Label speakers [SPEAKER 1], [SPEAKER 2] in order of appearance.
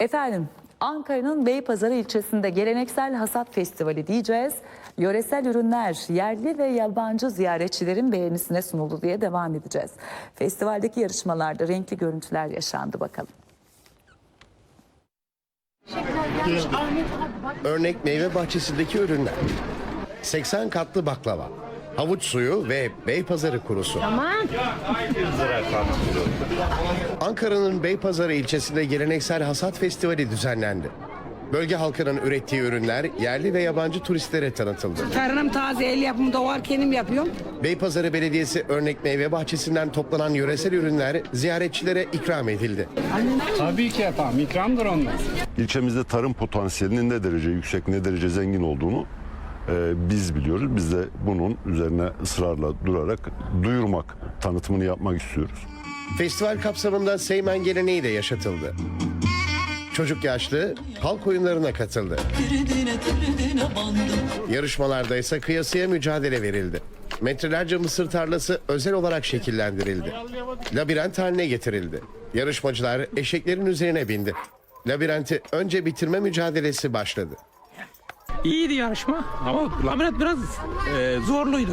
[SPEAKER 1] Efendim Ankara'nın Beypazarı ilçesinde geleneksel hasat festivali diyeceğiz. Yöresel ürünler yerli ve yabancı ziyaretçilerin beğenisine sunuldu diye devam edeceğiz. Festivaldeki yarışmalarda renkli görüntüler yaşandı bakalım.
[SPEAKER 2] Örnek meyve bahçesindeki ürünler. 80 katlı baklava, havuç suyu ve Beypazarı kurusu. Ankara'nın Beypazarı ilçesinde geleneksel hasat festivali düzenlendi. Bölge halkının ürettiği ürünler yerli ve yabancı turistlere tanıtıldı.
[SPEAKER 3] Tarım taze el yapımı da var kendim yapıyorum.
[SPEAKER 2] Beypazarı Belediyesi örnek meyve bahçesinden toplanan yöresel ürünler ziyaretçilere ikram edildi.
[SPEAKER 4] Tabii ki efendim ikramdır onlar.
[SPEAKER 5] İlçemizde tarım potansiyelinin ne derece yüksek, ne derece zengin olduğunu biz biliyoruz. Biz de bunun üzerine ısrarla durarak duyurmak, tanıtımını yapmak istiyoruz.
[SPEAKER 2] Festival kapsamında Seymen geleneği de yaşatıldı. Çocuk yaşlı halk oyunlarına katıldı. Yarışmalarda ise kıyasıya mücadele verildi. Metrelerce mısır tarlası özel olarak şekillendirildi. Labirent haline getirildi. Yarışmacılar eşeklerin üzerine bindi. Labirenti önce bitirme mücadelesi başladı.
[SPEAKER 6] İyiydi yarışma ama labirent biraz e, zorluydu.